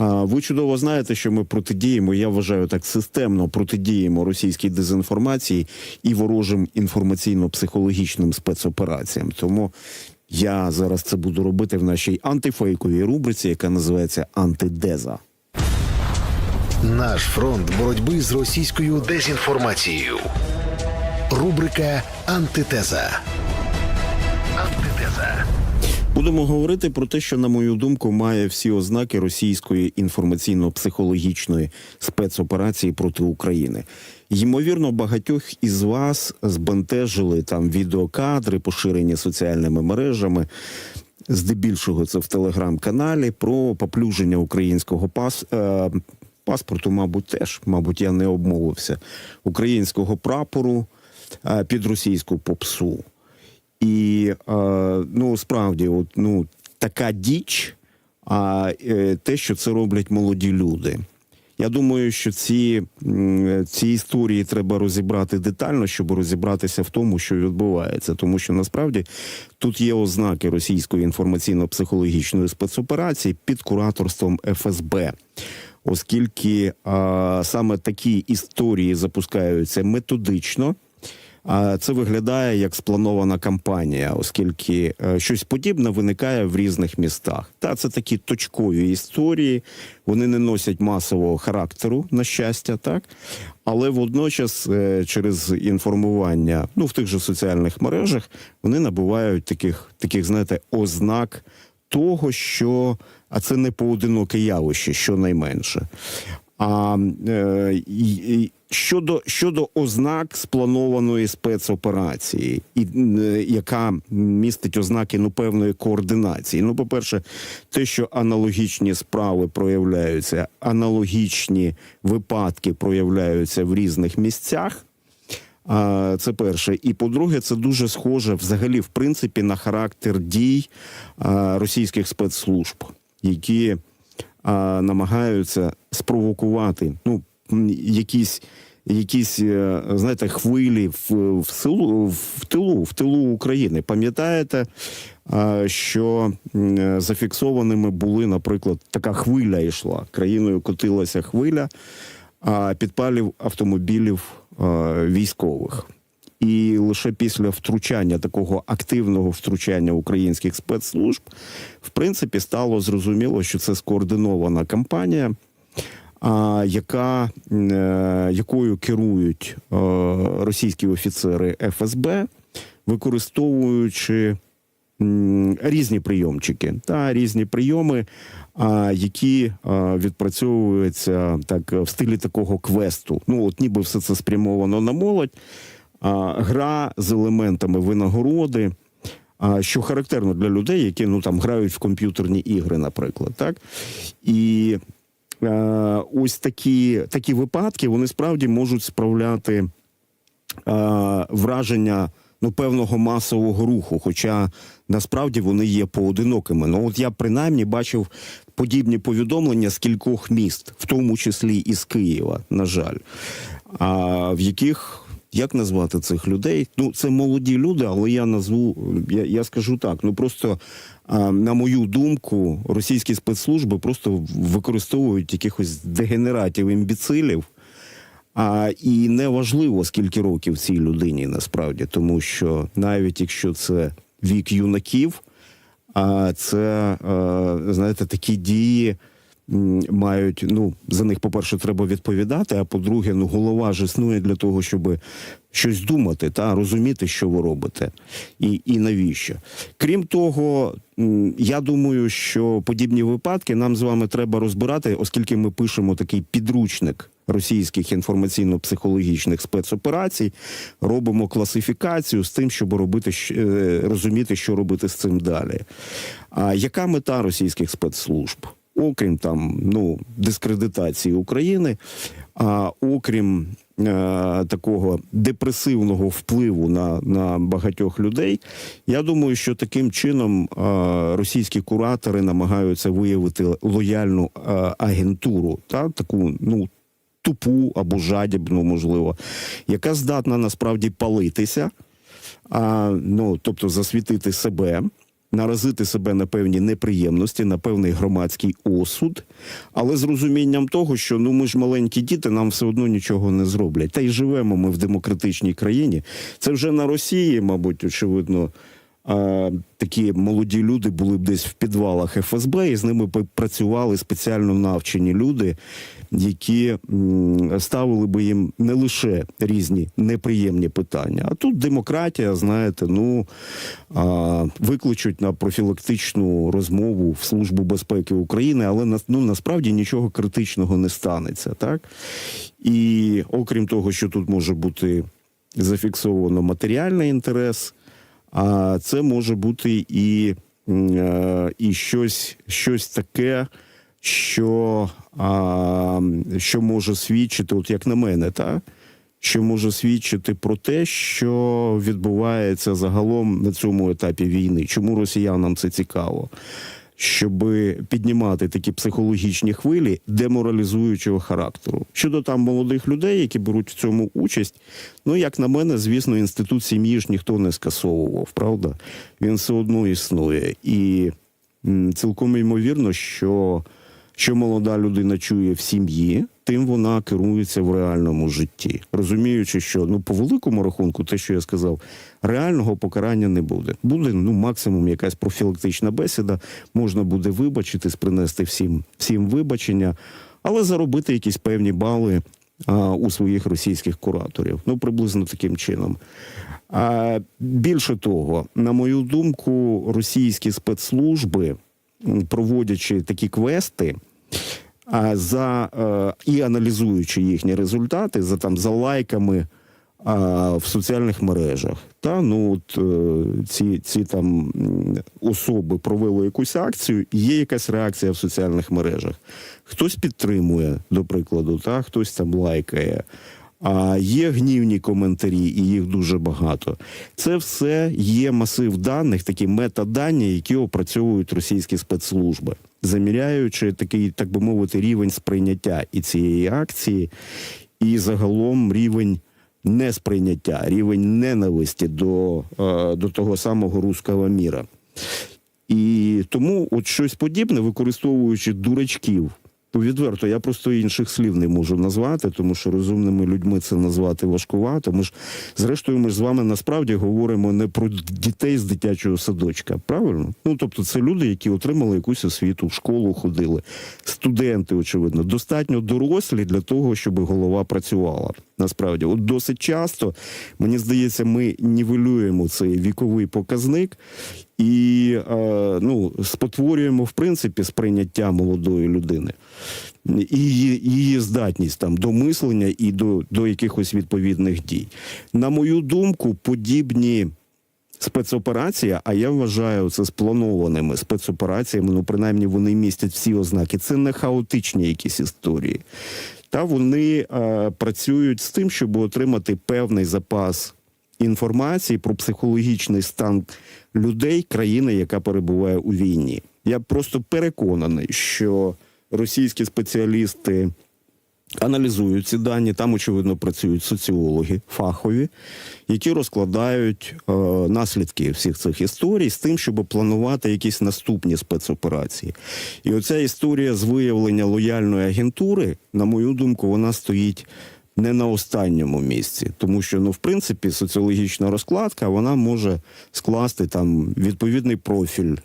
Ви чудово знаєте, що ми протидіємо. Я вважаю так системно протидіємо російській дезінформації і ворожим інформаційно-психологічним спецопераціям. Тому я зараз це буду робити в нашій антифейковій рубриці, яка називається Антидеза. Наш фронт боротьби з російською дезінформацією. Рубрика. Антитеза. Будемо говорити про те, що, на мою думку, має всі ознаки російської інформаційно-психологічної спецоперації проти України. Ймовірно, багатьох із вас збентежили там відеокадри, поширені соціальними мережами. Здебільшого це в телеграм-каналі про поплюження українського пас. Е, паспорту, мабуть, теж, мабуть, я не обмовився, українського прапору е, під російську попсу. І е, ну справді, от ну така діч, а е, те, що це роблять молоді люди. Я думаю, що ці, ці історії треба розібрати детально, щоб розібратися в тому, що відбувається. Тому що насправді тут є ознаки російської інформаційно-психологічної спецоперації під кураторством ФСБ. Оскільки а, саме такі історії запускаються методично, це виглядає як спланована кампанія, оскільки е, щось подібне виникає в різних містах. Та це такі точкові історії, вони не носять масового характеру, на щастя, так але водночас е, через інформування, ну в тих же соціальних мережах, вони набувають таких, таких знаєте, ознак того, що а це не поодиноке явище, щонайменше. А е, щодо, щодо ознак спланованої спецоперації, і, е, яка містить ознаки ну, певної координації. Ну, по-перше, те, що аналогічні справи проявляються, аналогічні випадки проявляються в різних місцях. А, Це перше. І по-друге, це дуже схоже взагалі, в принципі, на характер дій російських спецслужб, які а, намагаються спровокувати ну, якісь. Якісь, е, знаєте, хвилі в, в силу в тилу, в тилу України. Пам'ятаєте, що е, зафіксованими були, наприклад, така хвиля йшла. Країною котилася хвиля підпалів автомобілів військових. І лише після втручання такого активного втручання українських спецслужб, в принципі, стало зрозуміло, що це скоординована кампанія, а, яка, е, якою керують е, російські офіцери ФСБ, використовуючи різні прийомчики та різні прийоми, які а, відпрацьовуються так в стилі такого квесту. Ну, от ніби все це спрямовано на молодь, гра з елементами винагороди. Що характерно для людей, які ну там грають в комп'ютерні ігри, наприклад, так і е, ось такі, такі випадки вони справді можуть справляти е, враження ну, певного масового руху, хоча насправді вони є поодинокими. Ну от я принаймні бачив подібні повідомлення з кількох міст, в тому числі і з Києва, на жаль, а в яких. Як назвати цих людей? Ну, це молоді люди, але я назву, я, я скажу так. Ну просто а, на мою думку, російські спецслужби просто використовують якихось дегенератів, імбіцилів, а, і не важливо, скільки років цій людині насправді, тому що навіть якщо це вік юнаків, а це, знаєте, такі дії мають, ну, за них, по-перше, треба відповідати, а по-друге, ну, голова ж існує для того, щоб щось думати та розуміти, що ви робите, і, і навіщо. Крім того, я думаю, що подібні випадки нам з вами треба розбирати, оскільки ми пишемо такий підручник російських інформаційно-психологічних спецоперацій, робимо класифікацію з тим, щоб робити е, розуміти, що робити з цим далі. А яка мета російських спецслужб? Окрім там ну дискредитації України, а окрім е, такого депресивного впливу на, на багатьох людей, я думаю, що таким чином е, російські куратори намагаються виявити лояльну е, агентуру, та таку ну тупу або жадібну, можливо, яка здатна насправді палитися, а, ну тобто засвітити себе. Наразити себе на певні неприємності, на певний громадський осуд, але з розумінням того, що ну ми ж маленькі діти, нам все одно нічого не зроблять. Та й живемо ми в демократичній країні. Це вже на Росії, мабуть, очевидно. А, такі молоді люди були б десь в підвалах ФСБ, і з ними працювали спеціально навчені люди, які ставили би їм не лише різні неприємні питання, а тут демократія, знаєте, ну а, викличуть на профілактичну розмову в Службу безпеки України, але ну, насправді нічого критичного не станеться, так? І окрім того, що тут може бути зафіксовано матеріальний інтерес, а це може бути і, е, і щось, щось таке, що, що може свідчити, от як на мене, та що може свідчити про те, що відбувається загалом на цьому етапі війни. Чому росіянам це цікаво? Щоб піднімати такі психологічні хвилі деморалізуючого характеру. Щодо там молодих людей, які беруть в цьому участь, ну як на мене, звісно, інститут сім'ї ж ніхто не скасовував, правда? Він все одно існує. І м, цілком ймовірно, що що молода людина чує в сім'ї, тим вона керується в реальному житті, розуміючи, що ну по великому рахунку, те, що я сказав, реального покарання не буде. Буде ну максимум якась профілактична бесіда, можна буде вибачитись, принести всім, всім вибачення, але заробити якісь певні бали а, у своїх російських кураторів. Ну приблизно таким чином. А більше того, на мою думку, російські спецслужби, проводячи такі квести, а за е, і аналізуючи їхні результати за там за лайками а, в соціальних мережах. Та ну от е, ці, ці там особи провели якусь акцію, і є якась реакція в соціальних мережах. Хтось підтримує, до прикладу, та хтось там лайкає. А є гнівні коментарі, і їх дуже багато. Це все є масив даних, такі метадані, які опрацьовують російські спецслужби, заміряючи такий, так би мовити, рівень сприйняття і цієї акції, і загалом рівень несприйняття, рівень ненависті до, е, до того самого руського міра. І тому от щось подібне, використовуючи дурачків, відверто, я просто інших слів не можу назвати, тому що розумними людьми це назвати важкувато. Ми ж, зрештою, ми ж з вами насправді говоримо не про дітей з дитячого садочка, правильно? Ну тобто, це люди, які отримали якусь освіту, в школу ходили, студенти, очевидно, достатньо дорослі для того, щоб голова працювала. Насправді, от досить часто, мені здається, ми нівелюємо цей віковий показник і е, ну, спотворюємо в принципі сприйняття молодої людини і її, її здатність там до мислення і до, до якихось відповідних дій. На мою думку, подібні. Спецоперація, а я вважаю це спланованими спецопераціями. Ну, принаймні, вони містять всі ознаки. Це не хаотичні якісь історії. Та вони е, працюють з тим, щоб отримати певний запас інформації про психологічний стан людей країни, яка перебуває у війні. Я просто переконаний, що російські спеціалісти аналізують ці дані. Там, очевидно, працюють соціологи фахові, які розкладають е, наслідки всіх цих історій з тим, щоб планувати якісь наступні спецоперації. І оця історія з виявлення лояльної агентури, на мою думку, вона стоїть. Не на останньому місці, тому що ну в принципі соціологічна розкладка вона може скласти там відповідний профіль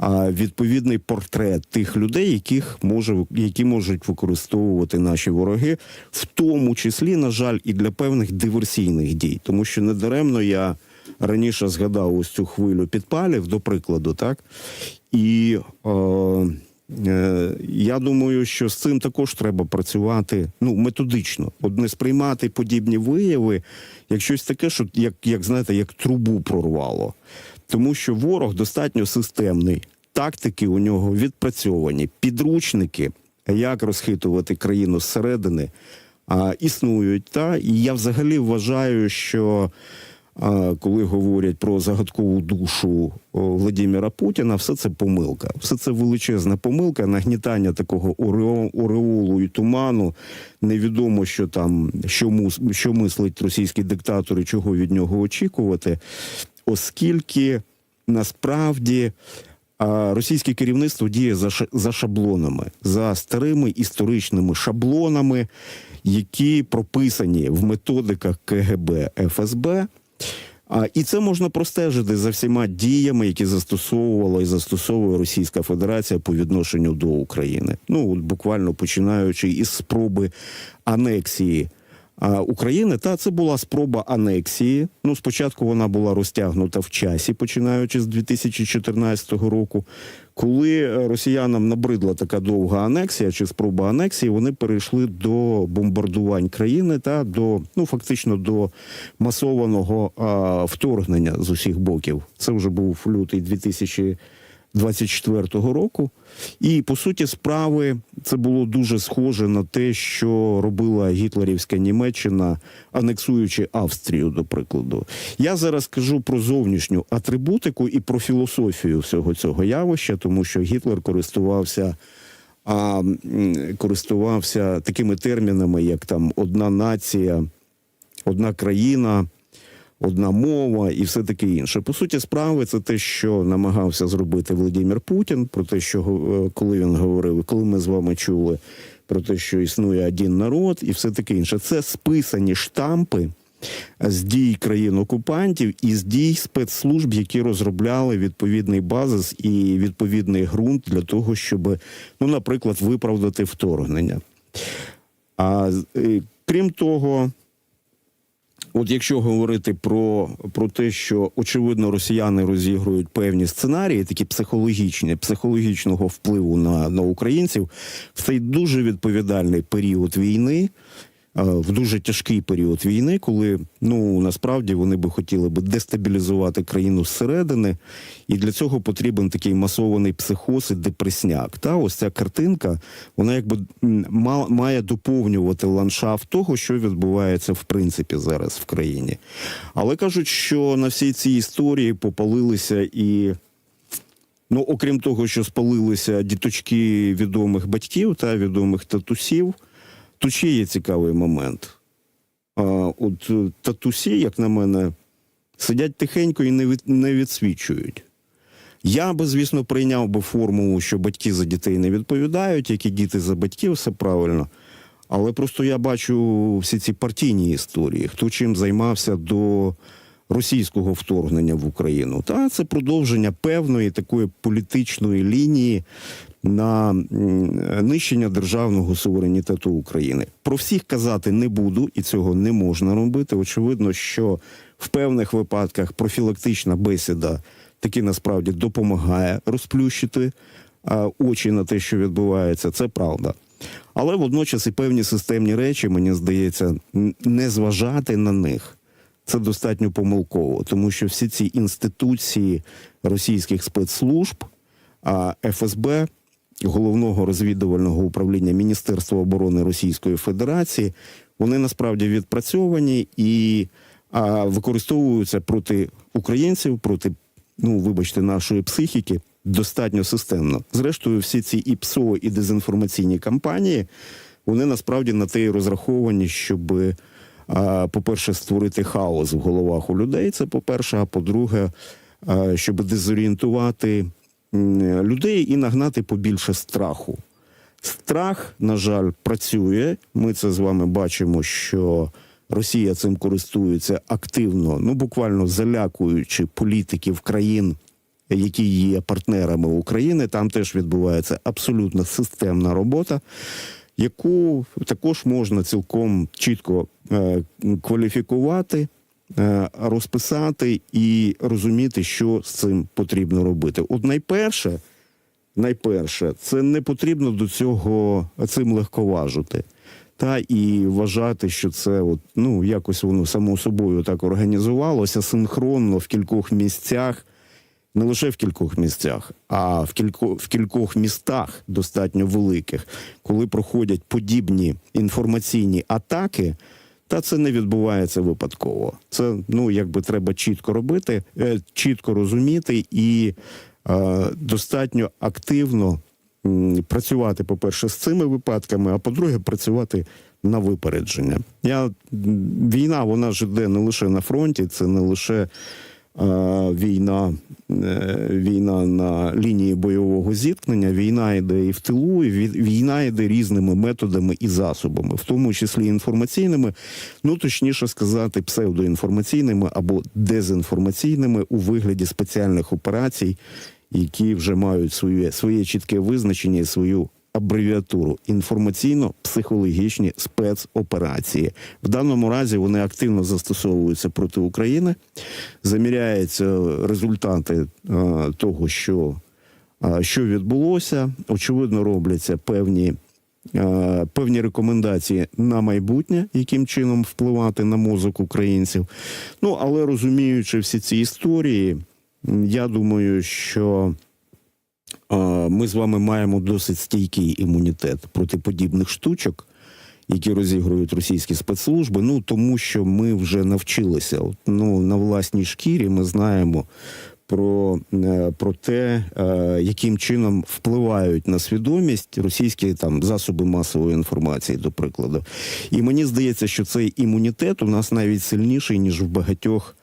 а, відповідний портрет тих людей, яких може які можуть використовувати наші вороги, в тому числі, на жаль, і для певних диверсійних дій, тому що недаремно я раніше згадав ось цю хвилю підпалів, до прикладу, так і. Е, Я думаю, що з цим також треба працювати ну методично. От не сприймати подібні вияви як щось таке, що як, як знаєте, як трубу прорвало. Тому що ворог достатньо системний, тактики у нього відпрацьовані, підручники, як розхитувати країну зсередини, а, існують. Та і я взагалі вважаю, що коли говорять про загадкову душу Владимира Путіна, все це помилка. Все це величезна помилка, нагнітання такого ореолу і туману. Невідомо, що там що, мус- що мислить російський диктатор і чого від нього очікувати, оскільки насправді а, російське керівництво діє за, за шаблонами, за старими історичними шаблонами, які прописані в методиках КГБ ФСБ. А, і це можна простежити за всіма діями, які застосовувала і застосовує Російська Федерація по відношенню до України. Ну, от буквально починаючи із спроби анексії України. Та це була спроба анексії. Ну, спочатку вона була розтягнута в часі, починаючи з 2014 року. Коли е, росіянам набридла така довга анексія чи спроба анексії, вони перейшли до бомбардувань країни та до ну фактично до масованого а, вторгнення з усіх боків. Це вже був лютий 2024 року. І по суті справи це було дуже схоже на те, що робила гітлерівська Німеччина, анексуючи Австрію, до прикладу. Я зараз кажу про зовнішню атрибутику і про філософію всього цього явища, тому що Гітлер користувався. А користувався такими термінами, як там одна нація, одна країна, одна мова і все таке інше. По суті, справи це те, що намагався зробити Володимир Путін, про те, що е, коли він говорив, коли ми з вами чули про те, що існує один народ, і все таке інше. Це списані штампи з дій країн-окупантів і з дій спецслужб, які розробляли відповідний базис і відповідний ґрунт для того, щоб, ну, наприклад, виправдати вторгнення. А е, крім того, От якщо говорити про, про те, що очевидно росіяни розігрують певні сценарії, такі психологічні, психологічного впливу на, на українців, в цей дуже відповідальний період війни, в дуже тяжкий період війни, коли ну насправді вони би хотіли би дестабілізувати країну зсередини, і для цього потрібен такий масований психоз і депресняк. Та ось ця картинка, вона якби має доповнювати ландшафт того, що відбувається в принципі зараз в країні. Але кажуть, що на всій цій історії попалилися і. Ну, окрім того, що спалилися діточки відомих батьків та відомих татусів, тут ще є цікавий момент. А, от е, татусі, як на мене, сидять тихенько і не, від, не відсвічують. Я би, звісно, прийняв би формулу, що батьки за дітей не відповідають, як і діти за батьків, все правильно. Але просто я бачу всі ці партійні історії, хто чим займався до російського вторгнення в Україну. Та це продовження певної такої політичної лінії на нищення державного суверенітету України. Про всіх казати не буду, і цього не можна робити. Очевидно, що в певних випадках профілактична бесіда таки насправді допомагає розплющити очі на те, що відбувається. Це правда. Але водночас і певні системні речі, мені здається, не зважати на них це достатньо помилково, тому що всі ці інституції російських спецслужб, а ФСБ, головного розвідувального управління Міністерства оборони Російської Федерації, вони насправді відпрацьовані і а, використовуються проти українців, проти, ну вибачте, нашої психіки достатньо системно. Зрештою, всі ці і ПСО, і дезінформаційні кампанії, вони насправді на те і розраховані, щоб по-перше, створити хаос в головах у людей. Це по-перше, а по-друге, щоб дезорієнтувати людей і нагнати побільше страху. Страх, на жаль, працює. Ми це з вами бачимо, що Росія цим користується активно, ну буквально залякуючи політиків країн, які є партнерами України. Там теж відбувається абсолютно системна робота, яку також можна цілком чітко е, кваліфікувати. Е, Розписати і розуміти, що з цим потрібно робити. От найперше, найперше, це не потрібно до цього цим легковажити. Та і вважати, що це от, ну, якось воно само собою так організувалося синхронно в кількох місцях, не лише в кількох місцях, а в кілько, в кількох містах достатньо великих, коли проходять подібні інформаційні атаки. Та це не відбувається випадково. Це ну якби треба чітко робити, е, чітко розуміти і е, достатньо активно працювати, по-перше, з цими випадками, а по-друге, працювати на випередження. Я війна, вона ж йде не лише на фронті, це не лише війна, е, війна на лінії бойового зіткнення, війна йде і в тилу, і війна йде різними методами і засобами, в тому числі інформаційними, ну точніше сказати, псевдоінформаційними або дезінформаційними у вигляді спеціальних операцій, які вже мають своє, своє чітке визначення і свою абревіатуру інформаційно-психологічні спецоперації. В даному разі вони активно застосовуються проти України. Заміряються результати е, того, що, е, що відбулося. Очевидно, робляться певні. е, Певні рекомендації на майбутнє, яким чином впливати на мозок українців. Ну але розуміючи всі ці історії, я думаю, що ми з вами маємо досить стійкий імунітет проти подібних штучок, які розігрують російські спецслужби. Ну тому що ми вже навчилися. Ну, на власній шкірі ми знаємо. Про, е, про те, е, яким чином впливають на свідомість російські там засоби масової інформації, до прикладу. І мені здається, що цей імунітет у нас навіть сильніший, ніж в багатьох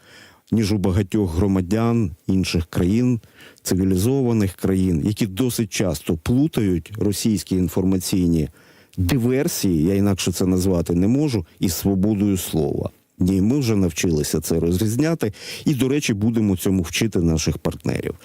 ніж у багатьох громадян інших країн, цивілізованих країн, які досить часто плутають російські інформаційні диверсії, я інакше це назвати не можу, із свободою слова. Ні, ми вже навчилися це розрізняти, і, до речі, будемо цьому вчити наших партнерів.